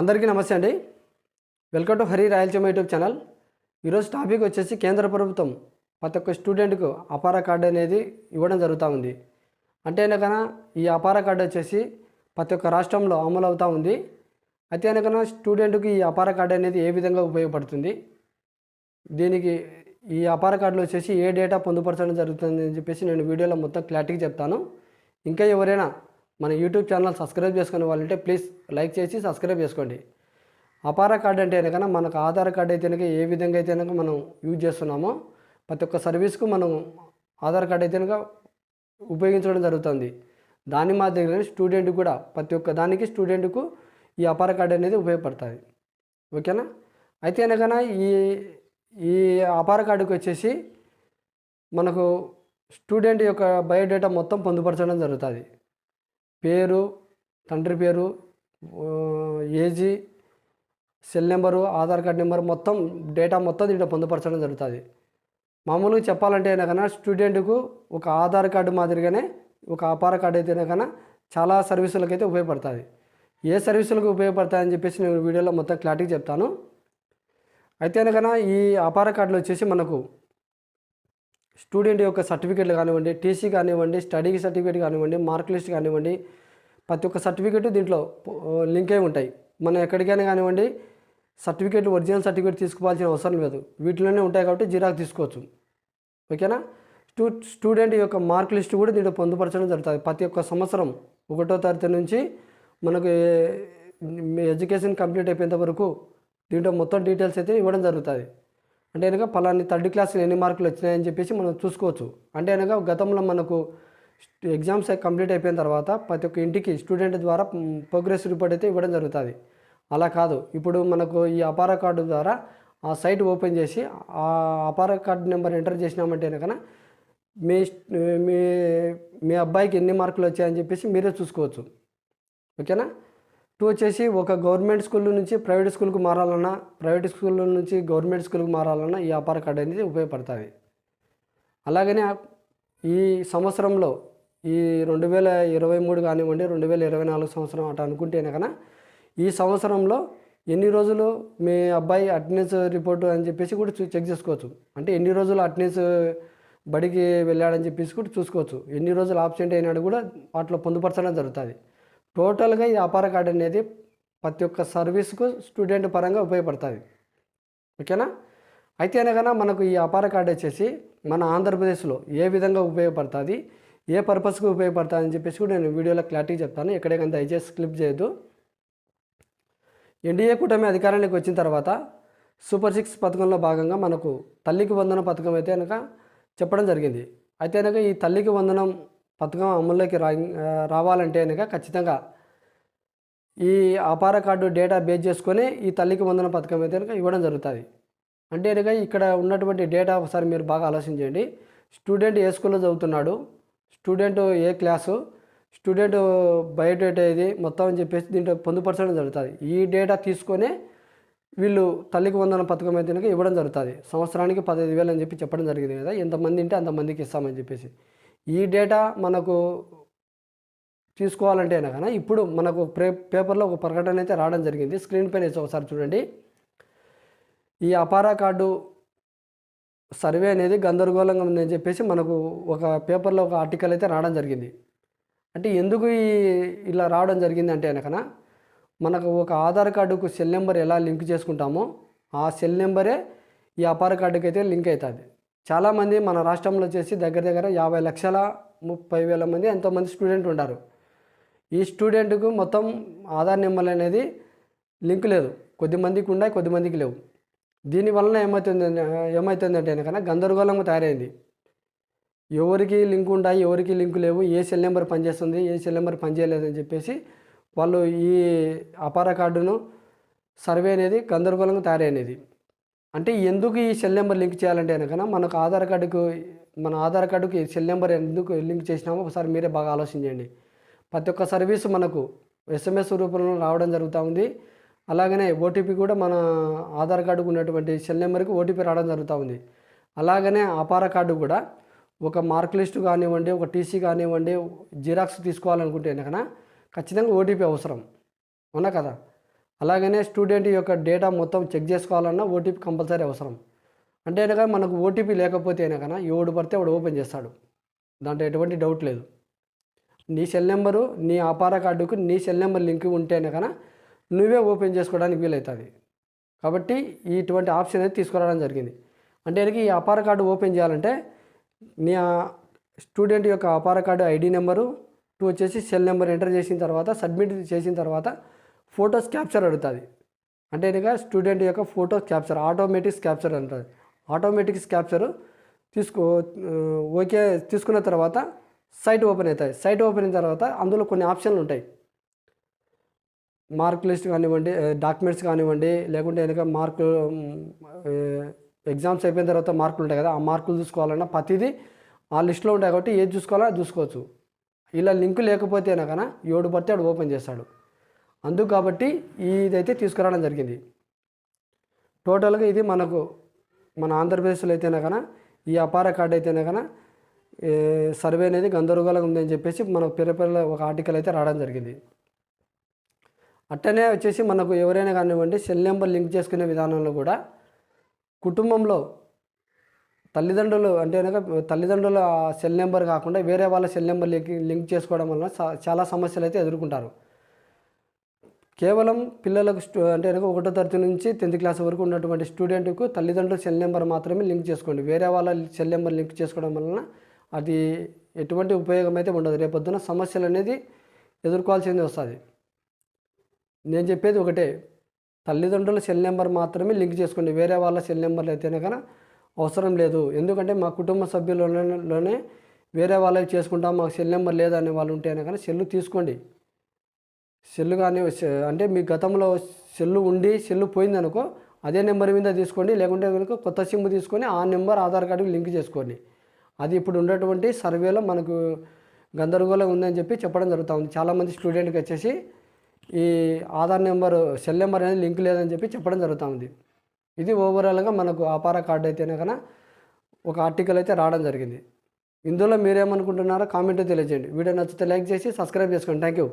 అందరికీ నమస్తే అండి. Welcome to Hari Rayalaseema YouTube channel ఈరోజు టాపిక్ వచ్చేసి కేంద్ర ప్రభుత్వం ప్రతి ఒక్క స్టూడెంట్కు అపార కార్డు అనేది ఇవ్వడం జరుగుతూ ఉంది. అంటే కనుక ఈ అపార కార్డు వచ్చేసి ప్రతి ఒక్క రాష్ట్రంలో అమలు అవుతూ ఉంది. అయితే కనుక స్టూడెంట్కి ఈ అపార కార్డు అనేది ఏ విధంగా ఉపయోగపడుతుంది? దీనికి ఈ అపార కార్డులో వచ్చేసి ఏ డేటా పొందుపరచడం జరుగుతుంది అని చెప్పేసి నేను వీడియోలో మొత్తం క్లారిటీగా చెప్తాను. ఇంకా ఎవరైనా మన యూట్యూబ్ ఛానల్ సబ్స్క్రైబ్ చేసుకునే వాళ్ళంటే ప్లీజ్ లైక్ చేసి సబ్స్క్రైబ్ చేసుకోండి. అపార కార్డు అంటే కనుక మనకు ఆధార్ కార్డు అయితే కనుక ఏ విధంగా అయితే కనుక మనం యూజ్ చేస్తున్నామో ప్రతి ఒక్క సర్వీస్కు మనం ఆధార్ కార్డు అయితే కనుక ఉపయోగించడం జరుగుతుంది. దాని మాదిరిగానే స్టూడెంట్ కూడా ప్రతి ఒక్క దానికి స్టూడెంట్కు ఈ అపార కార్డు అనేది ఉపయోగపడుతుంది. ఓకేనా? అయితే కనుక ఈ ఈ అపార కార్డుకి వచ్చేసి మనకు స్టూడెంట్ యొక్క బయోడేటా మొత్తం పొందుపరచడం జరుగుతుంది. పేరు తండ్రి పేరు age cell number Aadhaar card number మొత్తం డేటా మొత్తం దీంట్లో పొందుపరచడం జరుగుతుంది. మామూలుగా చెప్పాలంటే కన్నా స్టూడెంట్కు ఒక ఆధార్ కార్డు మాదిరిగానే ఒక అపార కార్డు అయితే కన్నా చాలా సర్వీసులకు అయితే ఉపయోగపడుతుంది. ఏ సర్వీసులకు ఉపయోగపడతాయని చెప్పేసి నేను వీడియోలో మొత్తం క్లారిటీ చెప్తాను. అయితే కన్నా ఈ అపార కార్డులు వచ్చేసి మనకు స్టూడెంట్ యొక్క సర్టిఫికేట్లు కానివ్వండి టీసీ కానివ్వండి స్టడీ సర్టిఫికేట్ కానివ్వండి మార్క్ లిస్ట్ కానివ్వండి ప్రతి ఒక్క సర్టిఫికేట్ దీంట్లో లింక్ అయి ఉంటాయి. మనం ఎక్కడికైనా కానివ్వండి సర్టిఫికేట్ ఒరిజినల్ సర్టిఫికేట్ తీసుకోవాల్సిన అవసరం లేదు. వీటిలోనే ఉంటాయి కాబట్టి జిరాక్ తీసుకోవచ్చు. ఓకేనా? స్టూ స్టూడెంట్ యొక్క మార్క్ లిస్ట్ కూడా దీంట్లో పొందుపరచడం జరుగుతుంది. ప్రతి ఒక్క సంవత్సరం ఒకటో తరగతి నుంచి మనకు ఎడ్యుకేషన్ కంప్లీట్ అయిపోయేంత వరకు దీంట్లో మొత్తం డీటెయిల్స్ అయితే ఇవ్వడం జరుగుతుంది. అంటే కనుక పలాని థర్డ్ క్లాస్ ఎన్ని మార్కులు వచ్చినాయని చెప్పేసి మనం చూసుకోవచ్చు. అంటే కనుక గతంలో మనకు ఎగ్జామ్స్ కంప్లీట్ అయిపోయిన తర్వాత ప్రతి ఒక్క ఇంటికి స్టూడెంట్ ద్వారా ప్రోగ్రెస్ రిపోర్ట్ అయితే ఇవ్వడం జరుగుతుంది. అలా కాదు. ఇప్పుడు మనకు ఈ అపార కార్డు ద్వారా ఆ సైట్ ఓపెన్ చేసి ఆ అపార కార్డు నెంబర్ ఎంటర్ చేసినామంటే కనుక మీ మీ మీ అబ్బాయికి ఎన్ని మార్కులు వచ్చాయని చెప్పేసి మీరే చూసుకోవచ్చు. ఓకేనా? టూ వచ్చేసి ఒక గవర్నమెంట్ స్కూల్ నుంచి ప్రైవేట్ స్కూల్కి మారాలన్నా ప్రైవేట్ స్కూల్ నుంచి గవర్నమెంట్ స్కూల్కి మారాలన్నా ఈ వ్యాపార కార్డు అనేది ఉపయోగపడుతుంది. అలాగనే ఈ సంవత్సరంలో ఈ రెండు వేల ఇరవై మూడు కానివ్వండి రెండు వేల ఇరవై నాలుగు సంవత్సరం అటు అనుకుంటేనే కన్నా ఈ సంవత్సరంలో ఎన్ని రోజులు మీ అబ్బాయి అటెండెన్స్ రిపోర్టు అని చెప్పేసి కూడా చెక్ చేసుకోవచ్చు. అంటే ఎన్ని రోజులు అటెండెన్స్ బడికి వెళ్ళాడని చెప్పేసి కూడా చూసుకోవచ్చు. ఎన్ని రోజులు ఆబ్సెంట్ అయినాడు కూడా వాటిలో పొందుపరచడం జరుగుతుంది. టోటల్గా ఈ అపార కార్డు అనేది ప్రతి ఒక్క సర్వీస్కు స్టూడెంట్ పరంగా ఉపయోగపడుతుంది ఓకేనా? అయితే అనగా మనకు ఈ అపార కార్డు వచ్చేసి మన ఆంధ్రప్రదేశ్లో ఏ విధంగా ఉపయోగపడుతుంది ఏ పర్పస్కి ఉపయోగపడుతుంది అని చెప్పేసి కూడా నేను వీడియోలో క్లారిటీ చెప్తాను. ఎక్కడైనా దయచేసి క్లిప్ చేయొద్దు. ఎన్డీఏ కూటమి అధికారానికి వచ్చిన తర్వాత సూపర్ సిక్స్ పథకంలో భాగంగా మనకు తల్లికి వందనం పథకం అయితే కనుక చెప్పడం జరిగింది. అయితే కనుక ఈ తల్లికి వందనం పథకం అమల్లోకి రా రావాలంటే కనుక ఖచ్చితంగా ఈ అపార కార్డు డేటా బేస్ చేసుకొని ఈ తల్లికి వందన పథకం అయితే కనుక ఇవ్వడం జరుగుతుంది. అంటే కనుక ఇక్కడ ఉన్నటువంటి డేటా ఒకసారి మీరు బాగా ఆలోచించండి స్టూడెంట్ ఏ స్కూల్లో చదువుతున్నాడు? స్టూడెంట్ ఏ క్లాసు? స్టూడెంట్ బయోడేటా ఇది మొత్తం అని చెప్పేసి దీంట్లో పొందుపరచడం జరుగుతుంది. ఈ డేటా తీసుకొని వీళ్ళు తల్లికి వందన పథకం అయితే కనుక ఇవ్వడం జరుగుతుంది. సంవత్సరానికి పదహైదు వేలు అని చెప్పి చెప్పడం జరిగింది కదా? ఎంతమంది ఉంటే అంతమందికి ఇస్తామని చెప్పేసి. ఈ డేటా మనకు తీసుకోవాలంటే కనుక ఇప్పుడు మనకు ప్రే పేపర్లో ఒక ప్రకటన అయితే రావడం జరిగింది. స్క్రీన్ పైన ఒకసారి చూడండి. ఈ అపారా కార్డు సర్వే అనేది గందరగోళంగా ఉందని చెప్పేసి మనకు ఒక పేపర్లో ఒక ఆర్టికల్ అయితే రావడం జరిగింది. అంటే ఎందుకు ఈ ఇలా రావడం జరిగింది అంటే కనుక మనకు ఒక ఆధార్ కార్డుకు సెల్ నెంబర్ ఎలా లింక్ చేసుకుంటామో ఆ సెల్ నెంబరే ఈ అపార కార్డుకి అయితే లింక్ అవుతుంది. చాలామంది మన రాష్ట్రంలో వచ్చేసి దగ్గర దగ్గర యాభై లక్షల ముప్పై వేల మంది ఎంతోమంది స్టూడెంట్ ఉంటారు. ఈ స్టూడెంట్కు మొత్తం ఆధార్ నెంబర్ అనేది లింక్ లేదు. కొద్దిమందికి ఉన్నాయి కొద్దిమందికి లేవు. దీనివలన ఏమవుతుంది ఏమవుతుందంటే కనుక గందరగోళంగా తయారైంది. ఎవరికి లింక్ ఉంటాయి ఎవరికి లింక్ లేవు ఏ సెల్ నెంబర్ పనిచేస్తుంది ఏ సెల్ నెంబర్ పనిచేయలేదని చెప్పేసి వాళ్ళు ఈ అపార కార్డును సర్వే అనేది గందరగోళంగా తయారైనది అంటే ఎందుకు ఈ సెల్ నెంబర్ లింక్ చేయాలంటే కనుక మనకు ఆధార్ కార్డుకు మన ఆధార్ కార్డుకి సెల్ నెంబర్ ఎందుకు లింక్ చేసినామో ఒకసారి మీరే బాగా ఆలోచించండి ప్రతి ఒక్క సర్వీస్ మనకు ఎస్ఎంఎస్ రూపంలో రావడం జరుగుతూ ఉంది. అలాగనే ఓటీపీ కూడా మన ఆధార్ కార్డుకు ఉన్నటువంటి సెల్ నెంబర్కి ఓటీపీ రావడం జరుగుతూ ఉంది. అలాగనే అపార కార్డు కూడా ఒక మార్క్ లిస్ట్ కానివ్వండి ఒక టీసీ కానివ్వండి జిరాక్స్ తీసుకోవాలనుకుంటే కనుక ఖచ్చితంగా ఓటీపీ అవసరం. అవునా కదా? అలాగనే స్టూడెంట్ యొక్క డేటా మొత్తం చెక్ చేసుకోవాలన్నా ఓటీపీ కంపల్సరీ అవసరం. అంటే అనగా మనకు ఓటీపీ లేకపోతే అయినా కన్నా ఎవడు పడితే వాడు ఓపెన్ చేస్తాడు. దాంట్లో ఎటువంటి డౌట్ లేదు. నీ సెల్ నెంబరు నీ ఆపార కార్డుకు నీ సెల్ నెంబర్ లింక్ ఉంటేనే కన్నా నువ్వే ఓపెన్ చేసుకోవడానికి వీలవుతుంది కాబట్టి ఇటువంటి ఆప్షన్ అయితే తీసుకురావడం జరిగింది. అంటే కనుక ఈ అపార కార్డు ఓపెన్ చేయాలంటే నీ ఆ స్టూడెంట్ యొక్క APAAR card ID number two వచ్చేసి సెల్ నెంబర్ ఎంటర్ చేసిన తర్వాత సబ్మిట్ చేసిన తర్వాత ఫొటోస్ క్యాప్చర్ అడుగుతుంది. అంటే కనుక స్టూడెంట్ యొక్క ఫోటోస్ క్యాప్చర్ ఆటోమేటిక్స్ క్యాప్చర్ అంటుంది ఆటోమేటిక్స్ క్యాప్చర్ తీసుకో ఓకే తీసుకున్న తర్వాత సైట్ ఓపెన్ అవుతాయి. సైట్ ఓపెన్ అయిన తర్వాత అందులో కొన్ని ఆప్షన్లు ఉంటాయి. మార్క్ లిస్ట్ కానివ్వండి డాక్యుమెంట్స్ కానివ్వండి లేకుంటే వెనక మార్కు ఎగ్జామ్స్ అయిపోయిన తర్వాత మార్కులు ఉంటాయి కదా ఆ మార్కులు చూసుకోవాలన్నా ప్రతిదీ ఆ లిస్ట్లో ఉంటాయి కాబట్టి ఏది చూసుకోవాలో అది చూసుకోవచ్చు. ఇలా లింక్ లేకపోతే కనుక ఏడు పడితే ఆడు ఓపెన్ చేస్తాడు. అందుకు కాబట్టి ఇదైతే తీసుకురావడం జరిగింది. టోటల్గా ఇది మనకు మన ఆంధ్రప్రదేశ్లో అయితేనే కన్నా ఈ అపార కార్డు అయితేనే కన్నా సర్వే అనేది గందరగోళంగా ఉందని చెప్పేసి మనకు పేరుపేరులో ఒక ఆర్టికల్ అయితే రావడం జరిగింది. అట్టనే వచ్చేసి మనకు ఎవరైనా కానివ్వండి సెల్ నెంబర్ లింక్ చేసుకునే విధానంలో కూడా కుటుంబంలో తల్లిదండ్రులు అంటే కనుక తల్లిదండ్రుల సెల్ నెంబర్ కాకుండా వేరే వాళ్ళ సెల్ నెంబర్ లింక్ లింక్ చేసుకోవడం వలన చాలా సమస్యలు అయితే ఎదుర్కొంటారు. కేవలం పిల్లలకు అంటే కనుక ఒకటో తరగతి నుంచి టెన్త్ క్లాస్ వరకు ఉన్నటువంటి స్టూడెంట్కు తల్లిదండ్రుల సెల్ నెంబర్ మాత్రమే లింక్ చేసుకోండి. వేరే వాళ్ళ సెల్ నెంబర్ లింక్ చేసుకోవడం వలన అది ఎటువంటి ఉపయోగం అయితే ఉండదు. రేపొద్దున సమస్యలు అనేది ఎదుర్కోవాల్సింది వస్తుంది. నేను చెప్పేది ఒకటే తల్లిదండ్రుల సెల్ నెంబర్ మాత్రమే లింక్ చేసుకోండి. వేరే వాళ్ళ సెల్ నెంబర్లు అయితేనే కానీ అవసరం లేదు. ఎందుకంటే మా కుటుంబ సభ్యులలోనే వేరే వాళ్ళవి చేసుకుంటాం మాకు సెల్ నెంబర్ లేదనే వాళ్ళు ఉంటేనే కానీ సెల్లు తీసుకోండి. సెల్లు కానీ అంటే మీ గతంలో సెల్లు ఉండి సెల్లు పోయిందనుకో అదే నెంబర్ మీద తీసుకోండి లేకుంటే కనుక కొత్త సిమ్ తీసుకొని ఆ నెంబర్ ఆధార్ కార్డుకి లింక్ చేసుకోండి. అది ఇప్పుడు ఉన్నటువంటి సర్వేలో మనకు గందరగోళం ఉందని చెప్పి చెప్పడం జరుగుతూ ఉంది. చాలామంది స్టూడెంట్కి వచ్చేసి ఈ ఆధార్ నెంబర్ సెల్ నెంబర్ అనేది లింక్ లేదని చెప్పి చెప్పడం జరుగుతూ ఉంది. ఇది ఓవరాల్గా మనకు అపార కార్డు అయితేనే కన్నా ఒక ఆర్టికల్ అయితే రావడం జరిగింది. ఇందులో మీరేమనుకుంటున్నారో కామెంట్ తెలియజేయండి. వీడియో నచ్చితే లైక్ చేసి సబ్స్క్రైబ్ చేసుకోండి. Thank you